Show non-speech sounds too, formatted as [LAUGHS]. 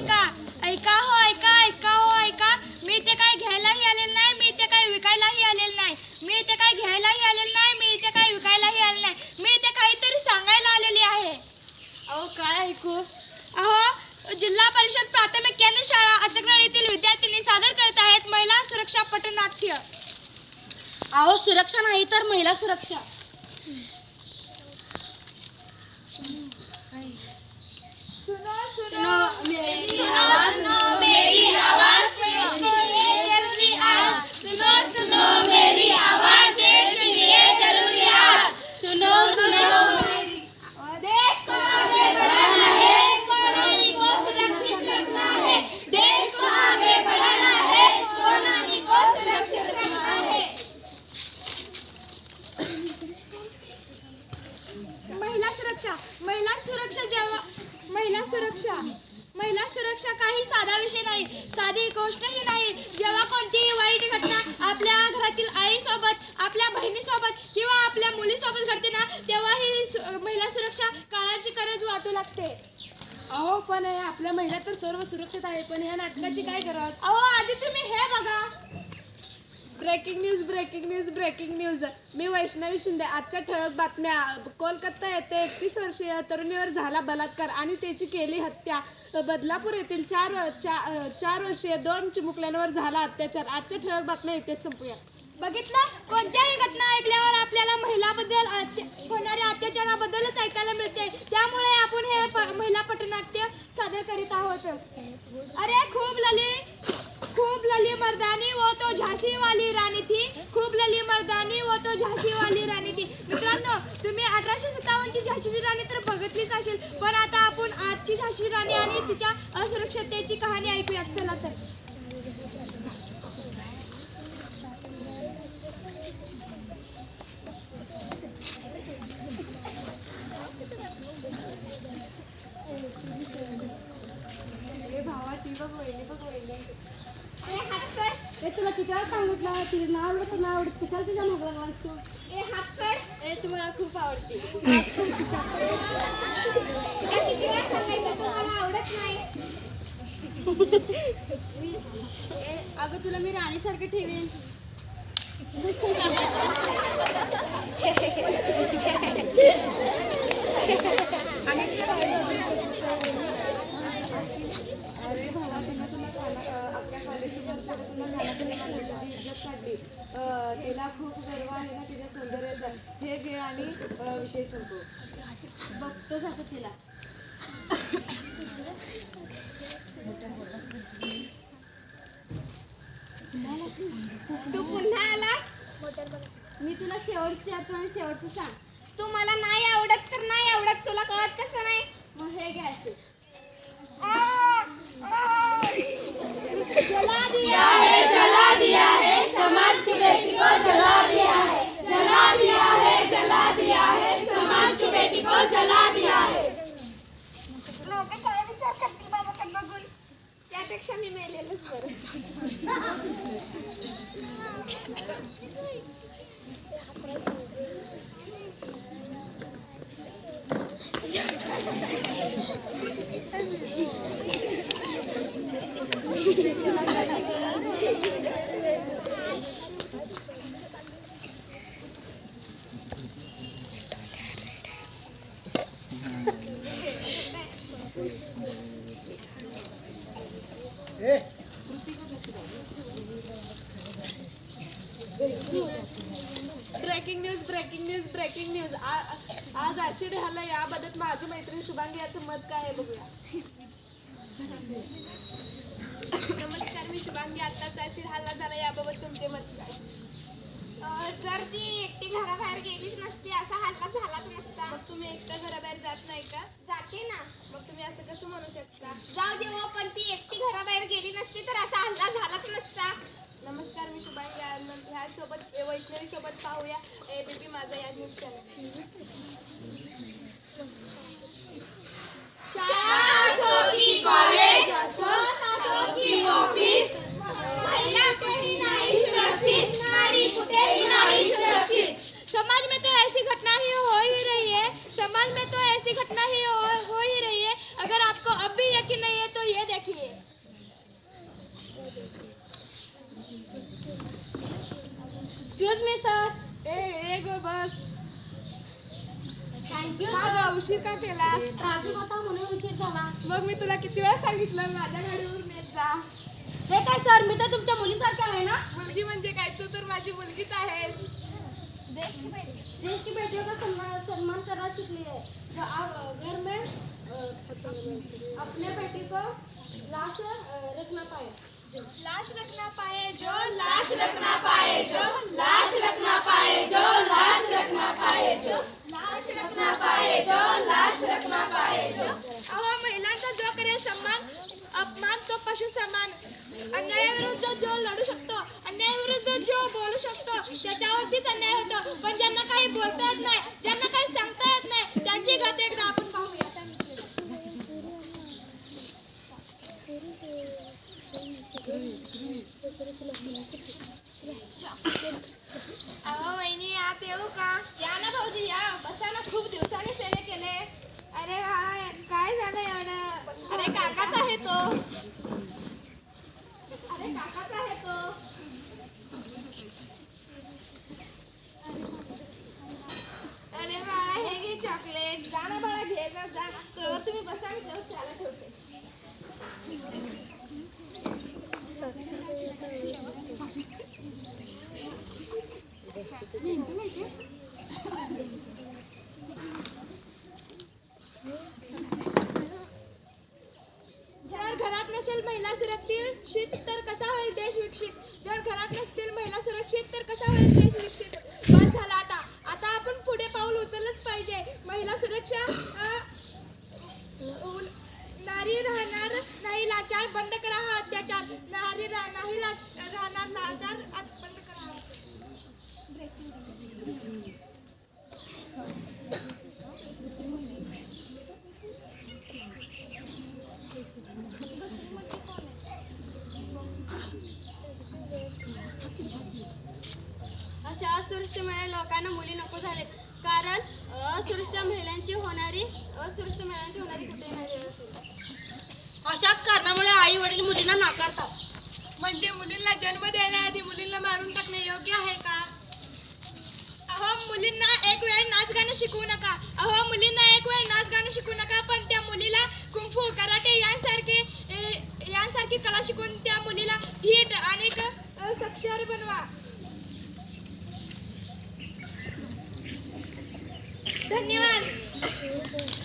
ऐका ऐका हो ऐका ऐका हो ऐका. मी ते काय घ्यायलाही आलेलं नाही मी ते काय विकायलाही आलेलं नाही. मी ते काय घ्यायलाही आलेलं नाही मी ते काय विकायलाही आलेलं नाही. मी ते काहीतरी सांगायला आलेली आहे. अहो काय ऐकू? अहो जिल्हा परिषद प्राथमिक केंद्र शाळा अचकरण येथील विद्यार्थिनी सादर करत आहेत महिला सुरक्षा पटनाट्य. अहो सुरक्षा नाही तर महिला सुरक्षा. सुनो सुनो मेरी आवाज सुनो मेरी आवाज सुनो जरूरी आज सुनो सुनो मेरी आवाज देश के लिए जरूरी आज सुनो सुनो देश को आगे बढ़ाना है कोरोना को सुरक्षित रखना है देश को आगे बढ़ाना है कोरोना को सुरक्षित रखना है महिला सुरक्षा महिला सुरक्षा जेव्हा महिला सुरक्षा. महिला सुरक्षा काही साधा विषय नाही साधी गोष्टही नाही. जेव्हा कोणतीही वाईट घटना आपल्या घरातील आईसोबत आपल्या बहिणीसोबत किंवा आपल्या मुलीसोबत घडते ना तेव्हा ही सु- महिला सुरक्षा काळाची गरज वाटू लागते. अहो पण हे आपल्या महिला तर सर्व सुरक्षित आहे पण या नाटकाची काय गरज? अहो आधी तुम्ही हे बघा. Breaking news breaking news breaking news. मी वैष्णवी शिंदे आजच्या ठळक बातम्या. कोलकाता येथे एकतीस वर्षीय तरुणीवर झाला बलात्कार आणि त्याची केली हत्या. बदलापूर येथील चार चा- चार वर्षीय दोन चिमुकल्यांवर झाला अत्याचार. आजच्या ठळक बातम्या इथेच संपूया. बघितलं? कोणत्याही घटना ऐकल्यावर आपल्याला महिलाबद्दल होणाऱ्या अत्याचाराबद्दलच ऐकायला मिळते. त्यामुळे आपण हे प- महिला पटनाट्य सादर करीत आहोत. अरे खूप लली खूप लली मर्दानी व तो झाशी वाली राणी थी। खूप लली मर्दानी व तो झाशी वाली राणी थी। मित्रांनो तुम्ही अठराशे सत्तावन्नची झाशीची राणी तर बघितलीच असेल पण आता आपण आजची झाशी राणी आणि तिच्या असुरक्षिततेची कहाणी ऐकूयात. चला तर. ए तुला किती वेळा सांगितलं? तिला नाव आवडत नाही आवडत? कशाला तिच्या तू ए हात कर. ए तुम्हाला खूप आवडते. [LAUGHS] तुला किती वेळा सांगायचं? तू मला आवडत नाही. ए अगं तुला मी राणीसारखं ठेवीन. [LAUGHS] अरे भावा तुला तुला खाना आपल्या कॉलेजची बसमध्ये तुला खाना तुझी इज्जत काढली अं, तिला खूप गर्व आहे ना तिच्या सौंदर्याचा हे घे आणि विषय संपव. बघतोच आता तिला तू पुन्हा आलास? मी तुला शेवटची आठवण शेवटचं सांग. तू मला नाही आवडत तर नाही आवडत. तुला कळत कसं नाही? मग हे घ्या. लोक काय विचार करतील माझ्याकडे बघून त्यापेक्षा मी मेलेलंच बरं breaking news breaking news breaking news आज ऍसिड झालं याबद्दल माझी मैत्रीण शुभांगी याचं मत काय आहे बघूया. नमस्कार मी शुभांगी. आत्ताच ऍसिड हल्ला झाला याबाबत तुमचे मत काय? जर ती एकटी घराबाहेर गेलीच नसती असा हल्ला झालाच नसता. तुम्ही एकट्या घराबाहेर जात नाही का? जाते ना. कसं म्हणू शकता. जाऊ दे हो पण ती एकटी घराबाहेर गेली नसती तर असा हल्ला झालाच नसता. नमस्कार मी शुभांगी आनंद ह्यासोबत वैष्णवी सोबत पाहूया. एबीपी माझा या न्यूज चॅनल ऑफिस. महिला नहीं सुरक्षित नारी कुठेही नहीं सुरक्षित. समाज में तो ऐसी घटना ही हो ही रही है. समाज में तो ऐसी घटना ही हो, excuse me sir a a go bus. Thank you माझा उशीर का केलास? ट्रॅफिक होता म्हणून उशीर झाला. मग मी तुला किती वेळा सांगितलं माझ्या गाडीवरून येत जा. हे काय सर मी तर तुमच्या मुलीसारखं आहे ना? मुलगी म्हणजे काय? तू तर माझी मुलगीच आहेस. देश की बेटी का सन्मान सन्मान करना शिकली लिए घर में अपने बेटी को लाश रखना पाए लाश रखना पाए जो लाश रखना पाए जो लाश रखना पाए जो लाश रखना पाए जो लाश रखना पाए जो लाश रखना पाए जो। अहो महिलांचा जो करेल सन्मान अपमान तो पशु समान अन्यायाविरुद्ध जो लढू शकतो अन्यायाविरुद्ध जो बोलू शकतो त्याच्यावरतीच अन्याय होतो. पण ज्यांना काही बोलता येत नाही ज्यांना काही सांगता येत नाही त्यांची गत एकदा आपण पाहूया अहो वहिनी आत येऊ का? या ना भाऊजी या. बसा ना खूप दिवसांनी सेने केले. अरे बाळा काय झालं एवढं? अरे काकाच आहे तो. अरे काकाच आहे तो. अरे बाळा हे घे चॉकलेट जा ना बाळा घे जा जा. तर तुम्ही बसा त्याला जर घरात नसेल महिला सुरक्षित तर कसा होईल देश विकसित? जर घरात नसतील महिला सुरक्षित तर कसा होईल देश विकसित? बस झाला आता. आता आपण पुढे पाऊल उचललंच पाहिजे. महिला सुरक्षा नारी राहणार नाही लाचार बंद कर हा अत्याचार नारी रा- नाही लाच- राहणार लाचार आज बंद करा हा अत्याचार. अशा महिला लोकांना मुली नको झाले. कारण असुरक्षित महिलांची होणारी असुरक्षित महिलांची होणारी कुठे नाही. अशाच कारणामुळे आई वडील मुलींना नाकारतात. म्हणजे मुलींना जन्म देण्याआधी मुलींना मारून टाकणे योग्य आहे का? अहो मुलींना एक वेळ नाच गाणं शिकवू नका. अहो मुलींना एक वेळ नाच गाणं